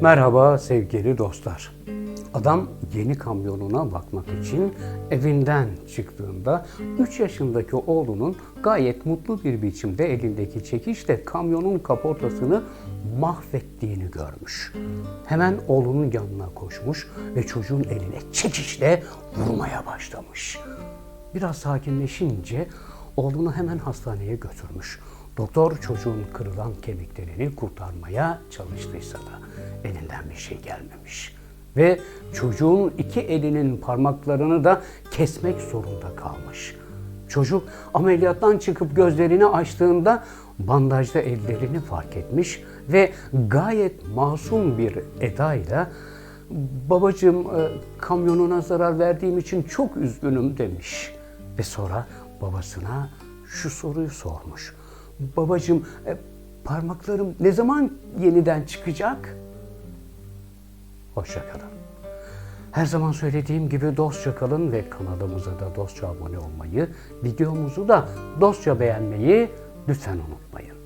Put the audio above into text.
Merhaba sevgili dostlar. Adam yeni kamyonuna bakmak için evinden çıktığında 3 yaşındaki oğlunun gayet mutlu bir biçimde elindeki çekiçle kamyonun kaportasını mahvettiğini görmüş. Hemen oğlunun yanına koşmuş ve çocuğun eline çekiçle vurmaya başlamış. Biraz sakinleşince oğlunu hemen hastaneye götürmüş. Doktor çocuğun kırılan kemiklerini kurtarmaya çalıştıysa da elinden bir şey gelmemiş. Ve çocuğun iki elinin parmaklarını da kesmek zorunda kalmış. Çocuk ameliyattan çıkıp gözlerini açtığında bandajda ellerini fark etmiş ve gayet masum bir edayla babacığım e, kamyonuna zarar verdiğim için çok üzgünüm demiş. Ve sonra babasına şu soruyu sormuş. Babacığım e, parmaklarım ne zaman yeniden çıkacak? Hoşçakalın. Her zaman söylediğim gibi dostça kalın ve kanalımıza da dostça abone olmayı, videomuzu da dostça beğenmeyi lütfen unutmayın.